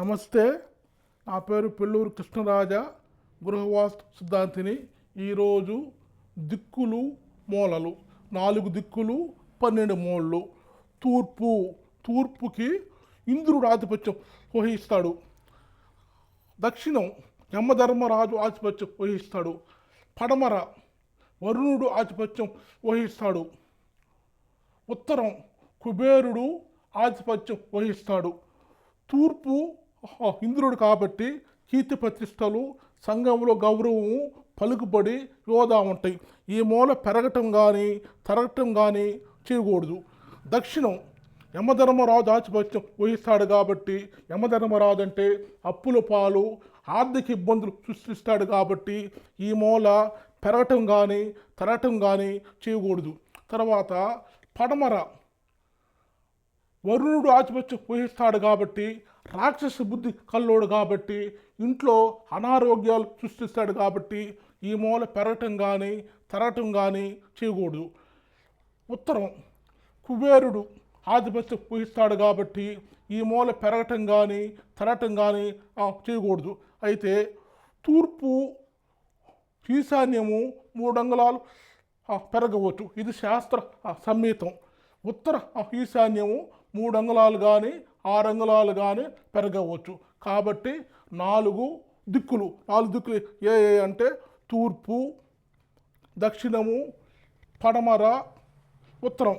నమస్తే. నా పేరు పెళ్ళూరు కృష్ణరాజ. గృహవాస్తు సిద్ధాంతిని. ఈరోజు దిక్కులు మూలలు. నాలుగు దిక్కులు పన్నెండు మూలలు తూర్పు తూర్పుకి ఇంద్రుడు ఆధిపత్యం వహిస్తాడు. దక్షిణం యమధర్మరాజు ఆధిపత్యం వహిస్తాడు. పడమర వరుణుడు ఆధిపత్యం వహిస్తాడు. ఉత్తరం కుబేరుడు ఆధిపత్యం వహిస్తాడు. తూర్పు ఇంద్రుడు కాబట్టి కీర్తి ప్రతిష్టలు సంఘంలో గౌరవము పలుకుబడి యోధా ఉంటాయి. ఈ మూల పెరగటం కానీ తరగటం కానీ చేయకూడదు. దక్షిణం యమధర్మరాజు ఆధిపత్యం వహిస్తాడు కాబట్టి యమధర్మరాజు అంటే అప్పుల పాలు ఆర్థిక ఇబ్బందులు సృష్టిస్తాడు కాబట్టి ఈ మూల పెరగటం కానీ తరగటం కానీ చేయకూడదు. తర్వాత పడమర వరుణుడు ఆధిపత్యం వహిస్తాడు కాబట్టి రాక్షస బుద్ధి కల్లోడు కాబట్టి ఇంట్లో అనారోగ్యాలు సృష్టిస్తాడు కాబట్టి ఈ మూల పెరగటం కానీ తరగటం కానీ చేయకూడదు. ఉత్తరం కుబేరుడు ఆధిపత్యం వహిస్తాడు కాబట్టి ఈ మూల పెరగటం కానీ తరగటం కానీ చేయకూడదు. అయితే తూర్పు ఈశాన్యము మూడు అంగుళాలు పెరగవచ్చు. ఇది శాస్త్ర ఆ, ఉత్తర ఈశాన్యము మూడు అంగుళాలు కానీ ఆరు అంగుళాలు కానీ పెరగవచ్చు. కాబట్టి నాలుగు దిక్కులు. నాలుగు దిక్కులు ఏ ఏ అంటే తూర్పు దక్షిణము పడమర ఉత్తరం.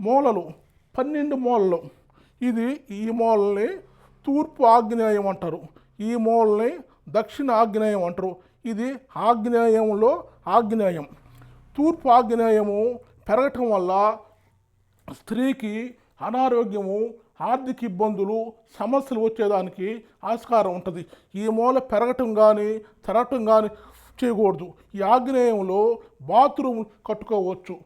మూలలు. పన్నెండు మూలలు. ఇది ఈ మూలని తూర్పు ఆగ్నేయం అంటారు. ఈ మూలని దక్షిణ ఆగ్నేయం అంటారు. ఇది ఆగ్నేయంలో ఆగ్నేయం. తూర్పు ఆగ్నేయము పెరగటం వల్ల స్త్రీకి అనారోగ్యము ఆర్థిక ఇబ్బందులు సమస్యలు వచ్చేదానికి ఆస్కారం ఉంటుంది. ఈ మూల పెరగటం కానీ తరగటం కానీ చేయకూడదు. ఈ ఆగ్నేయంలో బాత్రూమ్ కట్టుకోవచ్చు.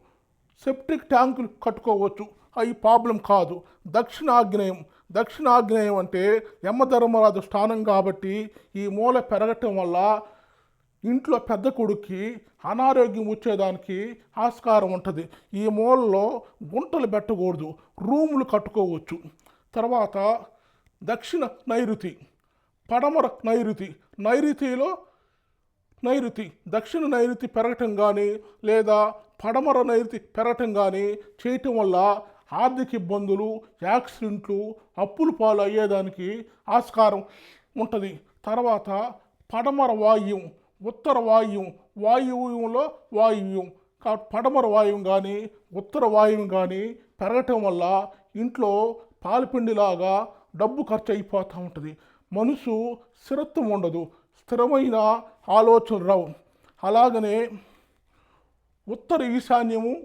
సెప్టిక్ ట్యాంకులు కట్టుకోవచ్చు. అవి ప్రాబ్లం కాదు. దక్షిణ ఆగ్నేయం దక్షిణ ఆగ్నేయం అంటే యమధర్మరాజు స్థానం కాబట్టి ఈ మూల పెరగటం వల్ల ఇంట్లో పెద్ద కొడుక్కి అనారోగ్యం వచ్చేదానికి ఆస్కారం ఉంటుంది. ఈ మూలలో గుంటలు పెట్టకూడదు రూములు కట్టుకోవచ్చు. తర్వాత దక్షిణ నైరుతి పడమర నైరుతి నైరుతిలో నైరుతి దక్షిణ నైరుతి పెరగటం కానీ లేదా పడమర నైరుతి పెరగటం కానీ చేయటం వల్ల ఆర్థిక ఇబ్బందులు యాక్సిడెంట్లు అప్పులు పాలు అయ్యేదానికి ఆస్కారం ఉంటుంది. తర్వాత పడమర వాయువు ఉత్తర వాయువు వాయువ్యంలో వాయువ్యం పడమర వాయువు కానీ ఉత్తర వాయువు కానీ పెరగటం వల్ల ఇంట్లో పాలపిండిలాగా డబ్బు ఖర్చు అయిపోతూ ఉంటుంది. మనసు స్థిరత్వం ఉండదు. స్థిరమైన ఆలోచనలు రావు. అలాగనే ఉత్తర ఈశాన్యము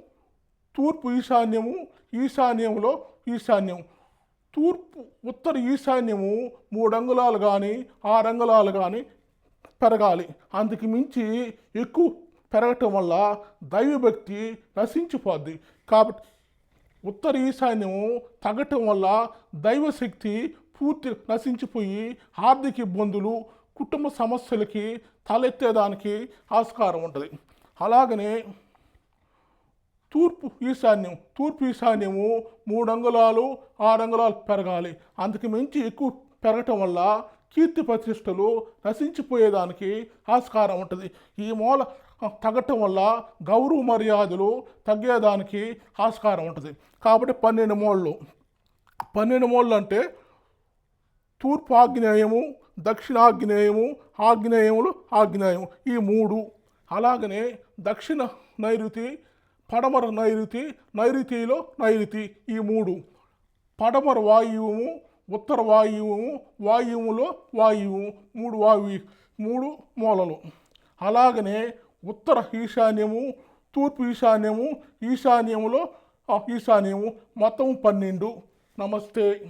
తూర్పు ఈశాన్యము ఈశాన్యంలో ఈశాన్యం. తూర్పు ఉత్తర ఈశాన్యము మూడు అంగుళాలు కానీ ఆరు అంగుళాలు కానీ పెరగాలి. అందుకు మించి ఎక్కువ పెరగటం వల్ల దైవభక్తి నశించిపోద్ది. కాబట్టి ఉత్తర ఈశాన్యము తగ్గటం వల్ల దైవశక్తి పూర్తి నశించిపోయి ఆర్థిక ఇబ్బందులు కుటుంబ సమస్యలకి తలెత్తేదానికి ఆస్కారం ఉంటుంది. అలాగనే తూర్పు ఈశాన్యం తూర్పు ఈశాన్యము మూడు అంగుళాలు ఆరు అంగుళాలు పెరగాలి. అందుకు మించి ఎక్కువ పెరగటం వల్ల కీర్తి ప్రతిష్టలు నశించిపోయేదానికి ఆస్కారం ఉంటుంది. ఈ మూల తగ్గటం వల్ల గౌరవ మర్యాదలు తగ్గేదానికి ఆస్కారం ఉంటుంది. కాబట్టి పన్నెండు మూలలు పన్నెండు మూలలు అంటే తూర్పు ఆగ్నేయము దక్షిణాగ్నేయము ఆగ్నేయములు ఆగ్నేయం. ఈ మూడు. అలాగనే దక్షిణ నైరుతి పడమర నైరుతి నైరుతిలో నైరుతి. ఈ మూడు. పడమర వాయువు ఉత్తర వాయువు వాయువులో వాయువు మూడు వాయు మూడు మూలలు. అలాగనే ఉత్తర ఈశాన్యము తూర్పు ఈశాన్యము ఈశాన్యములో ఆ ఈశాన్యము మొత్తం పన్నెండు. నమస్తే.